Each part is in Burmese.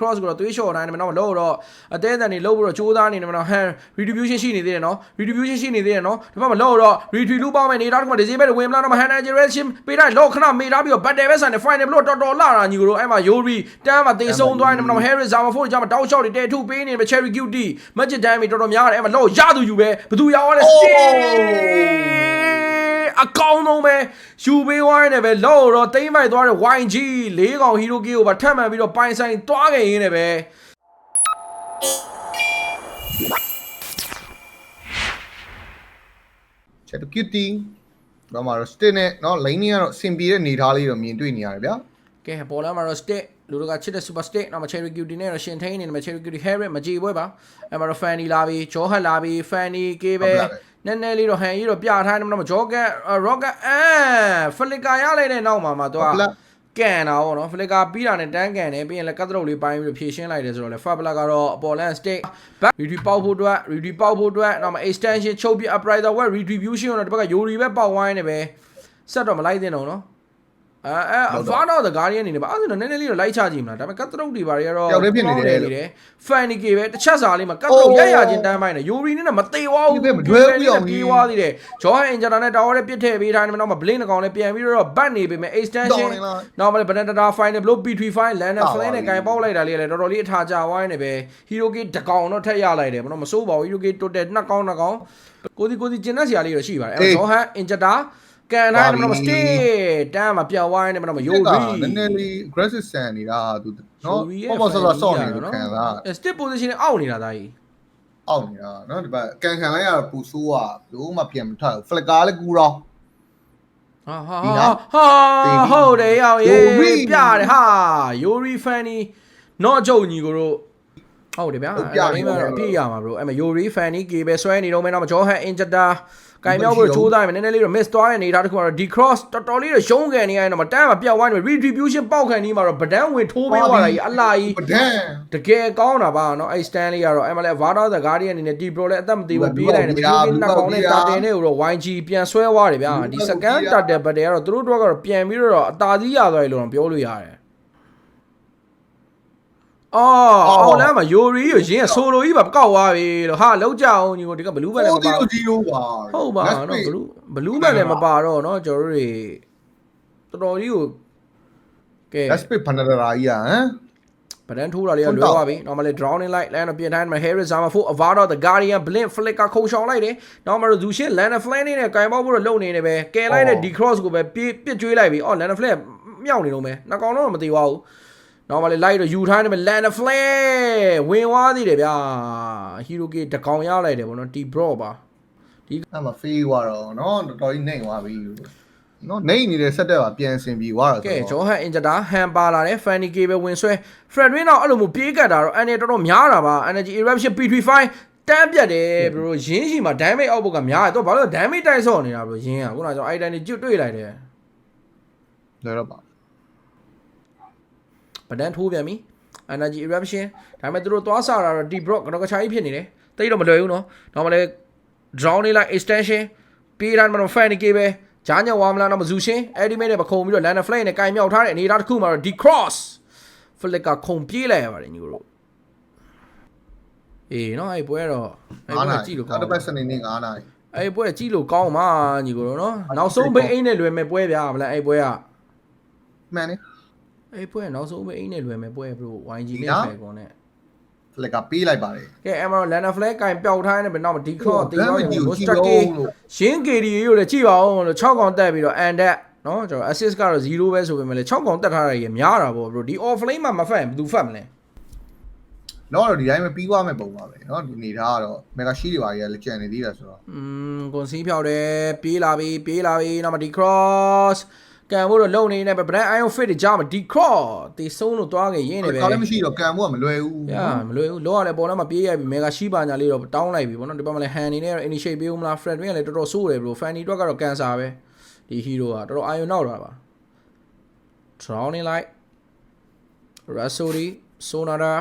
cross ကိုတော့သွေးလျှော့တိုင်းနေမှာတော့လို့တော့အသေးအတန်နေလို့ပြီးတော့ကြိုးစားနေနေမှာတော့ hand retribution ရှိနေသေးတယ်နော် retribution ရှိနေသေးတယ်နော်ဒီဘက်မှာလို့တော့ retreat လို့ပေါင်းမယ်နေတာကမှ disable ဝင်မလာတော့ hand generation ပေးတိုင်းလို့ခဏမေးထားပြီးတော့ battle ပဲဆန်နေ final လို့တော်တော်လာတာညီကိုတို့အဲ့မှာ yori တန်းမှာတေဆုံးသွားနေမှာတော့ harris zama 4ကြာမှာတောက်လျှောက်တွေတဲထုပေးနေမှာ cherry cutie magic damage တော်တော်များတယ်အဲ့မှာလို့ရသူယူပဲဘသူရောက်ရလဲ အကောင်းဆုံးပဲယူပေးဝိုင်းနေပဲလောတော့တိမ့်မိုက်သွားတဲ့ YG လေးကောင်ဟီရိုကီကိုပါထပ်မှန်ပြီးတော့ပိုင်ဆိုင်သွားခဲ့ရင်းနဲ့ပဲ ချက်တူကီတီတော့မှာတော့ stick နဲ့เนาะ lane ကြီးကတော့အဆင်ပြေတဲ့နေသားလေးတော့မြင်တွေ့နေရတယ်ဗျာ ကဲပေါ်လာမှာတော့ stick လူတို့ကချစ်တဲ့ super stick နောက်မှာ cherry cutie နဲ့တော့ရှင်ထိန်နေတယ်မှာ cherry cutie harry မကြည်ပွဲပါအဲ့မှာတော့ fanny လာပြီးဂျောဟတ်လာပြီး fanny ကေပဲ နည်းနည်းလေးတော့ဟန်ကြီးတော့ပြထားနေမှာတော့ joker rocket အဲ flicker ရလိုက်တဲ့နောက်မှာမှာတော့ဖလက်ကန်တာပေါ့နော်ဖလစ်ကာပြီးတာနဲ့တန်းကန်တယ်ပြီးရင်လည်းကတ်တရုပ်လေးပိုင်းပြီးတော့ဖြည့်ရှင်းလိုက်တယ်ဆိုတော့လေဖတ်ဘလက်ကတော့အပေါ်လန် stick back ready ပေါက်ဖို့အတွက် ready ပေါက်ဖို့အတွက်နောက်မှာ extension ချုပ်ပြ upright web retribution တော့ဒီဘက်က yori ပဲပေါက်ဝိုင်းနေပဲဆက်တော့မလိုက်သင့်တော့နော် အဲအဲ far out the guardian အနေနဲ့ပါအဲ့ဒါဆိုတော့နည်းနည်းလေးတော့လိုက်ချကြည့်မလားဒါပေမဲ့ကတ်တရုပ်တွေဘာတွေကတော့ပျောက်လေးဖြစ်နေတယ်တယ် fanny ကေပဲတစ်ချက်စာလေးမှာကတ်တရုပ်ရရချင်းတန်းပိုင်းနေ yori နဲ့မသေးသွားဘူးဒီဘက်မတွဲဘူးအောင်ကြီးပြေးသွားသေးတယ် Johan Angela နဲ့ Tower နဲ့ပြစ်ထည့်ပေးထားတယ်နောက်မှာ Blink ကောင်လည်းပြန်ပြီးတော့ back နေပေမဲ့ extension တော်နေလားနောက်မှာ Banana Final Blow B35 Lana ဟုတ်ပါ Flame နဲ့ပြီကင်ပေါက်လိုက်တာလေးလည်းတော်တော်လေးအထာကြဝိုင်းနေပဲ Hero Kid တကောင်တော့ထက်ရလိုက်တယ်မနော်မစိုးပါဘူး Hero Kid total နှစ်ကောင်နှစ်ကောင်ကိုဒီကိုဒီကျင်းတဲ့ဆရာလေးတော့ရှိပါတယ်အဲအေး Johan Angela ကန်တိုင်းမလို့မစတေးတန်းမှာပြောင်းဝိုင်းနေမလို့မယိုရီနည်းနည်းလေး aggressive ဆန်နေတာသူနော်ပေါ့ပေါ့ဆော့ဆော့ဆော့နေလို့ခံစား stick position အောက်နေတာဒါကြီးအောက်နေတာနော်ဒီဘက်ကန်ခံလိုက်ရပူဆိုးอ่ะဘလို့မှပြန်မထဘူး flick ကလည်းကူတော့ဟာဟာဟာဟုတ်တယ်ရောက်ရေးပြတယ်ဟာယိုရီ fanny နော်ဂျုံညီကိုတို့ဟုတ်တယ်ဗျာအဲ့ဒါအပြည့်ရမှာဘရိုအဲ့မှာ Yuri Fanny ကေပဲဆွဲနေတော့မယ်နော်ဂျောဟန်အင်ဂျတာ ကင်မြောက်ဖို့ကြိုးစားရင်နည်းနည်းလေးတော့ miss သွားတဲ့အနေအထားတစ်ခုမှာတော့ဒီ cross တော်တော်လေးတော့ရှုံးခံနေရတဲ့တော့မတန်းမှာပြောက်ဝိုင်းနေ retribution ပေါက်ခံနေမှာတော့ဗဒန်းဝင်ထိုးပေးသွားတာကြီးအလားကြီးဗဒန်းတကယ်ကောင်းတာပါနော်အဲ့ stand လေးကတော့ MLF Vardar the Guardian အနေနဲ့ T Pro လည်းအသက်မသေးဘူးပြေးလိုက်တယ်ပြေးပြီးနောက်ကောင်းနဲ့တာတင်နဲ့တော့ YG ပြန်ဆွဲသွားတယ်ဗျာဒီ second target battle ကတော့သူတို့တို့ကတော့ပြန်ပြီးတော့အသာစီးရသွားတယ်လို့တော့ပြောလို့ရတယ် အော်အော်လမ်းမှာယိုရီကိုရင်းကဆိုလိုကြီးပါကောက်သွားပြီလို့ဟာလောက်ကြအောင်ညီကိုဒီကဘလူးဘက်လည်းမ ဒီ ပါ လိုကြီးလို့ပါ ဟုတ်ပါတော့ဘလူးဘလူးဘက်လည်းမပါတော့เนาะကျွန်တော်တို့တွေတော်တော်ကြီးကိုကဲ လက်စပစ်ဖန်ဒရာကြီးอ่ะဟမ် ဗဒန်ထိုးတာလေးကလွယ်သွားပြီ normally drowning light land ပြင်တိုင်းမှာ Harris Zama for Avado the Guardian Blink Flicker ခုံရှောင်လိုက်တယ်နောက်မှာတော့ Zushin Land Flame နဲ့ကင်ပေါက်ဖို့တော့လုံနေနေပဲကယ်လိုက်တဲ့ D cross ကိုပဲပြစ်ပြစ်ကျွေးလိုက်ပြီအော် Land Flame မြောက်နေလုံးပဲနှစ်ကောင်တော့မသေးပါဘူး normally light တော့ယူထားနေမယ် Land Flame ဝင်သွားသေးတယ်ဗျာ Hero K တကောင်ရလိုက်တယ်ဗောနော် T Bro ပါ အဲ့မှာဖေးသွားတော့เนาะတော်တော်ကြီးနှိမ့်သွားပြီเนาะနှိမ့်နေတဲ့ဆက်တက်ပါပြန်ဆင်ပြီးသွားတော့ ကဲ Johan Injata ဟန်ပါလာတယ် Fanny K ပဲဝင်ဆွဲ Fredwin တော့အဲ့လိုမျိုးပြေးကတ်တာတော့အနေတော်တော်များတာပါ Energy Eruption P35 တန်းပြတ်တယ်ဘရိုရင်းရှိမှာ damage အောက်ဘုတ်ကများတယ်တော့ဘာလို့လဲ damage တိုက်ဆော့နေတာဘရိုရင်းကခုနကကျွန်တော်အဲ့တိုင်းကျွတ်တွေ့လိုက်တယ် လဲတော့ပါ ဗဒန်ထိုးပြန်ပြီ Energy Eruption ဒါပေမဲ့သူတို့သွားစားတာတော့ Deep Rock ကတော့ကချာကြီးဖြစ်နေတယ်တိတ်တော့မလွယ်ဘူးနော်တော့မလဲ draw နေလိုက် extension ပေးထားမှတော့ Fanny K ပဲဂျာညဝါမလာတော့မဇူရှင်အဲ့ဒီမဲနဲ့ပခုံပြီးတော့ Lana Flame နဲ့ကင်မြောက်ထားတဲ့အနေအထားတစ်ခုမှာတော့ D cross Flicker ခုံပြေးလိုက်ရပါတယ်ညီတို့အေးနော်အဲ့ပွဲတော့အဲ့9ပွဲနာကြရီည့်လို့ကာကောင်းတပတ်စနေနေ့9နာရီအဲ့ပွဲကြည့်လို့ကောင်းမှာညီကိုတို့နော်နောက်ဆုံးပိတ်အိမ်နဲ့လွယ်မဲ့ပွဲဗျာဗလားအဲ့ပွဲကမှန်နေ အဲ့ပွဲကနောက်ဆုံးပိတ်အိမ်နဲ့လွယ်မဲ့ပွဲဘရို YG နဲ့ ဒီလား ဖယ်ကွန်နဲ့ ဖလက်ကပေးလိုက်ပါတယ် ကဲအမရောလန်နာဖလက်ကင်ပျောက်ထားနေပြီနောက်ဒီခေါ့တီရော Damage ကို မိုစ ကြည့် တာ လို့ ကေရှင်းကေဒီရိုလည်းကြည့်ပါဦးလို့6កောင်တက်ပြီးတော့အန်ဒက်နော်ကျွန်တော် assist ကတော့0ပဲဆိုပေမဲ့လည်း6កောင်တက်ထားတာကြီးများတာပေါ့ bro ဒီ offlane မှာမဖက်ရင်ဘယ်သူဖက်မလဲ တော့တော့ဒီတိုင်းပဲပြီးသွားမယ်ပုံပါပဲเนาะဒီနေသားကတော့မေဂါရှိတွေပါကြီးလည်းကြံနေသေးတာဆိုတော့ อืมကွန်စီဖြောက်တယ်ပြေးလာပြီပြေးလာပြီနောက်မှာဒီ cross ကန်ဖို့တော့လုံနေနေပဲ brand iron fit တွေကြားမှာဒီ cross တေဆုံးလို့သွားခဲ့ရင်းနေပဲကားလည်းမရှိတော့ကံမှုကမလွယ်ဘူး။ညာမလွယ်ဘူးလောကလည်းပေါ်တော့မပြေးရပြီမေဂါရှိပါညာလေးတော့တောင်းလိုက်ပြီပေါ့နော်ဒီဘက်မှာလည်းဟန်နေနဲ့ initiate ပေးဦးမလား friend တွေကလည်းတော်တော်ဆိုးတယ် bro fanny တော့ကတော့ကန်ဆာပဲဒီ hero ကတော်တော်အာယုံနောက်တာပါ drowning light rasori sonara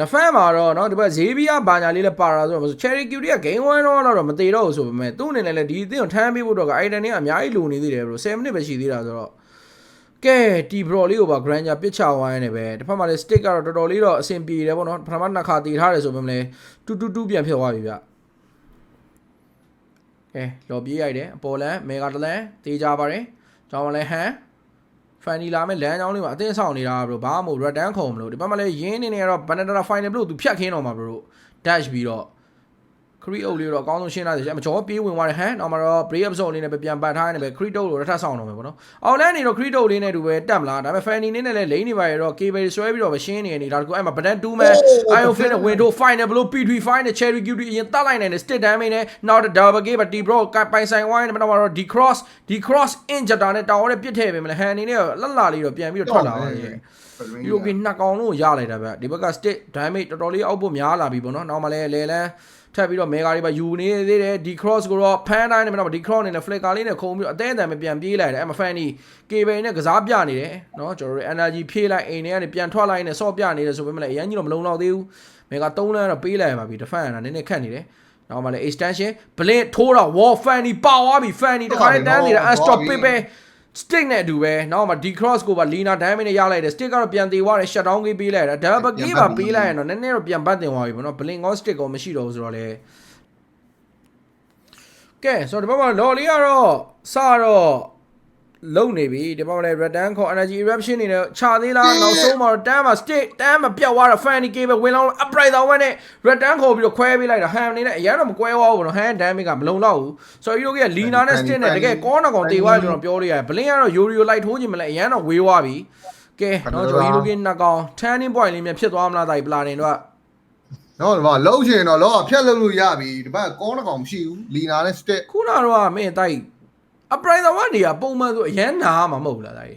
တဖန်မှာတော့เนาะဒီဘက် Xavier ဘာညာလေးလည်းပါတာဆိုတော့ Cherry Cutie က game 1တော့တော့မသေးတော့ဘူးဆိုပေမဲ့သူ့အနေနဲ့လည်းဒီအသင်းကိုထမ်းပေးဖို့တော့က item တွေကအများကြီးလိုနေသေးတယ် bro 7 minute ပဲရှိသေးတာဆိုတော့ ကဲဒီ bro လေးကိုပါ granger ပစ်ချဝိုင်းနေပဲတစ်ဖက်မှာလည်း stick ကတော့တော်တော်လေးတော့အဆင်ပြေတယ်ပေါ့နော်ပထမနှစ်ခါတည်ထားတယ်ဆိုပေမဲ့လည်းတူတူတူပြန်ဖြစ်သွားပြီဗျကဲလော်ပြေးရိုက်တယ်အပေါ်လန်မေဂါတလန်တေးကြပါတယ်ကျောင်းမလဲဟန် ဖန်နီလာမဲ့လမ်းကြောင်းလေးမှာအသင်းဆောင်နေတာ bro ဘာမှမဟုတ် red dan ခုံမလို့ဒီဘက်မှာလည်းရင်းနေနေတော့ banana final ဘလို့သူဖြတ်ခင်းတော့မှာ bro dash ပြီးတော့ ခရီးအုပ်လေးတော့အကောင်းဆုံးရှင်းလာတယ်အမကျော်ပြေးဝင်သွားတယ်ဟမ်နောက်မှာတော့ break up zone လေးနဲ့ပဲပြန်ပတ်ထားနေပဲခရီးတုပ်လို့တစ်ထပ်ဆောင်တော့မယ်ပေါ့နော်အော်လန်နေတော့ခရီးတုပ်လေးနဲ့တူပဲတက်မလားဒါပေမဲ့ fanny နေနဲ့လည်းလိမ့်နေပါရတော့ cable ဆွဲပြီးတော့ပဲရှင်းနေနေဒါတကူအဲ့မှာ button 2 man ion flip နဲ့ window final blue p3 fine နဲ့ cherry cutie အရင်တက်လိုက်နိုင်တယ် stick damage နဲ့နောက် double gate ပဲ t bro ပိုင်ဆိုင်ဝိုင်းနဲ့နောက်မှာတော့ d cross d cross injector နဲ့တောင်းရတဲ့ပြစ်ထည့်ပေးမလဲဟန်နေနဲ့လှလှလေးတော့ပြန်ပြီးတော့ထွက်လာပါရဲ့ ဒီလိုကနှစ်ကောင်လုံးကိုရလိုက်တာဗျဒီဘက်က stick damage တော်တော်လေးအောက်ဖို့များလာပြီပေါ့နော်နောက်မှလည်းလေလန်းထပ်ပြီးတော့ mega တွေပါယူနေသေးတယ်ဒီ cross ကိုတော့ဖန်တိုင်းနဲ့တော့ဒီ cross နဲ့ flicker လေးနဲ့ခုံပြီးတော့အသေးအတန်ပဲပြန်ပြေးလိုက်တယ်အဲ့မှာ fanny cable နဲ့ကစားပြနေတယ်နော်ကျွန်တော်တို့ energy ဖြည့်လိုက်အိမ်ထဲကနေပြန်ထွက်လိုက်နေဆော့ပြနေတယ်ဆိုပေမဲ့လည်းအရင်ကြီးတော့မလုံလောက်သေးဘူး mega 3လမ်းတော့ပေးလိုက်ပါပြီတစ်ဖက်ရတာနည်းနည်းခက်နေတယ်နောက်မှလည်း extension blink ထိုးတော့ wall fanny ပါသွားပြီ fanny တခါလေးတန်းနေတာ unstop ပဲ stick နဲ့အတူပဲနောက်မှ D cross ကိုပါ Lina Diamond နဲ့ရလိုက်တယ် stick ကတော့ပြန်သေးသွားတယ် shut down ကြီးပေးလိုက်တာ double key ပါပေးလိုက်ရင်တော့နည်းနည်းတော့ပြန်ပတ်တင်သွားပြီပေါ့နော် blink ကော stick ကောမရှိတော့ဘူးဆိုတော့လေကဲဆိုတော့ဒီဘက်မှာ law လေးကတော့စတော့ လုံနေပြီဒီဘက်မှာလည်း red dan ခေါ် energy eruption နေနဲ့ခြာသေးလားနောက်ဆုံးမှာတော့ tan မှာ stick tan မှာပြတ်သွားတာ fanny cable ဝင်လောင်း upright သောဝင်နဲ့ red dan ခေါ်ပြီးတော့ခွဲပေးလိုက်တာ ham နေနဲ့အရင်တော့မကွဲသွားဘူးပေါ့နော် hand damage ကမလုံလောက်ဘူးဆိုတော့ Yuri က Lina နဲ့ stick နဲ့တကယ် corner ကောင်တေသွားတယ်ကျွန်တော်ပြောလို့ရတယ် blink ကတော့ Yuri ကိုလိုက်ထိုးခြင်းမလဲအရင်တော့ဝေးသွားပြီကဲတော့ကျွန်တော် Yuri နှစ်ကောင် turning point လေးမြန်ဖြစ်သွားမလားတိုက်ပလာနေတော့နော်ဒီမှာလုံးချင်တော့လောကဖြတ်လုံးလို့ရပြီဒီဘက်ကောင်းတကောင်မရှိဘူးလီနာနဲ့စတက်ခုနကတော့မင်းတိုက် upright သောဝင်နေကပုံမှန်ဆိုအရင်နာမှာမဟုတ်လားတိုက်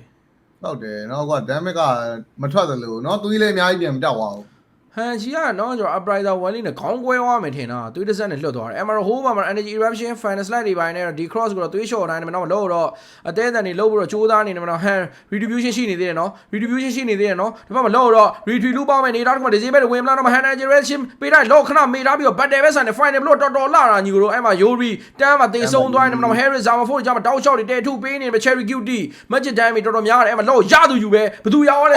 ဟုတ်တယ်နော်ကွာဒမ်မစ်ကမထွက်သလိုနော်သူကြီးလည်းအများကြီးပြန်မတက်သွားဘူး ဟန်ချီကတော့ကျွန်တော် upright ဝင်လေးနဲ့ခေါင်းကွဲသွားမယ်ထင်တာသွေးတစ်စက်နဲ့လွတ်သွားတယ်အမရဟိုးမှာ energy eruption final slide တွေပိုင်းနဲ့ဒီ cross ကိုတော့သွေးလျှော့တိုင်းနဲ့တော့လို့တော့အသေးအတန်တွေလို့ပြီးတော့ကြိုးစားနေတယ်မနော် hand retribution ရှိနေသေးတယ်နော် retribution ရှိနေသေးတယ်နော်ဒီဘက်မှာလို့တော့ retreat လို့ပေါင်းမယ်နေတာကမှ disable ဝင်မလားတော့ hand generation ပေးလိုက်လို့ခဏမေးထားပြီးတော့ battle ပဲဆန်တယ် final လို့တော်တော်လာတာညီကိုတို့အဲ့မှာ yori တန်းမှာတေဆုံးသွားတယ်မနော် harris zama 4ကြာမှာတောက်လျှောက်တွေတဲထုပေးနေတယ် cherry cutie magic damage တော်တော်များတယ်အဲ့မှာလို့ရသူယူပဲဘသူရောက်ရလဲ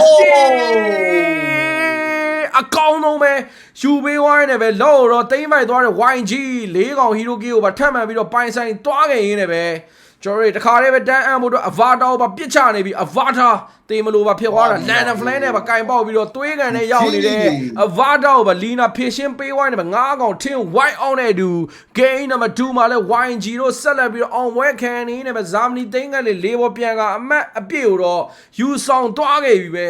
အကောင်းဆုံးပဲယူပေးဝိုင်းနေပဲလော့တော့တိမ့်မိုက်သွားတဲ့ YG လေးကောင်ဟီရိုကီကိုပါထပ်မှန်ပြီးတော့ပိုင်ဆိုင်သွားခဲ့ရင်းနဲ့ပဲကျွန်တော်တို့တခါတည်းပဲတန်းအံ့ဖို့တော့ avatar ကိုပါပြစ်ချနေပြီး avatar တေမလို့ပါဖြစ်သွားတာ land of flame နဲ့ပါကင်ပေါက်ပြီးတော့သွေးကန်နဲ့ရောက်နေတဲ့ avatar ကိုပါလီနာဖြည့်ရှင်းပေးဝိုင်းနေပဲငါးကောင်ထင်း white out နဲ့အတူ game number 2မှာလဲ YG တို့ဆက်လက်ပြီးတော့အောင်ပွဲခံနေနေပဲဇာမနီသိန်းကလေးလေးပေါ်ပြန်ကအမတ်အပြည့်ကိုတော့ယူဆောင်သွားခဲ့ပြီပဲ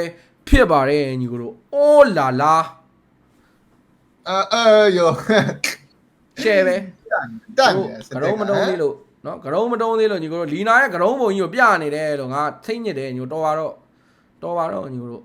ဖြစ်ပါတယ်ညီကိုတို့အိုးလာလာအဲအဲယောရှယ်ပဲတန်တို့တယ်ကရုံးမတုံးသေးလို့နော်ကရုံးမတုံးသေးလို့ညီကိုတို့လီနာရဲ့ကရုံးပုံကြီးကိုပြနေတယ်လို့ငါသိညစ်တယ်ညီကိုတော်ပါတော့တော်ပါတော့ညီကိုတို့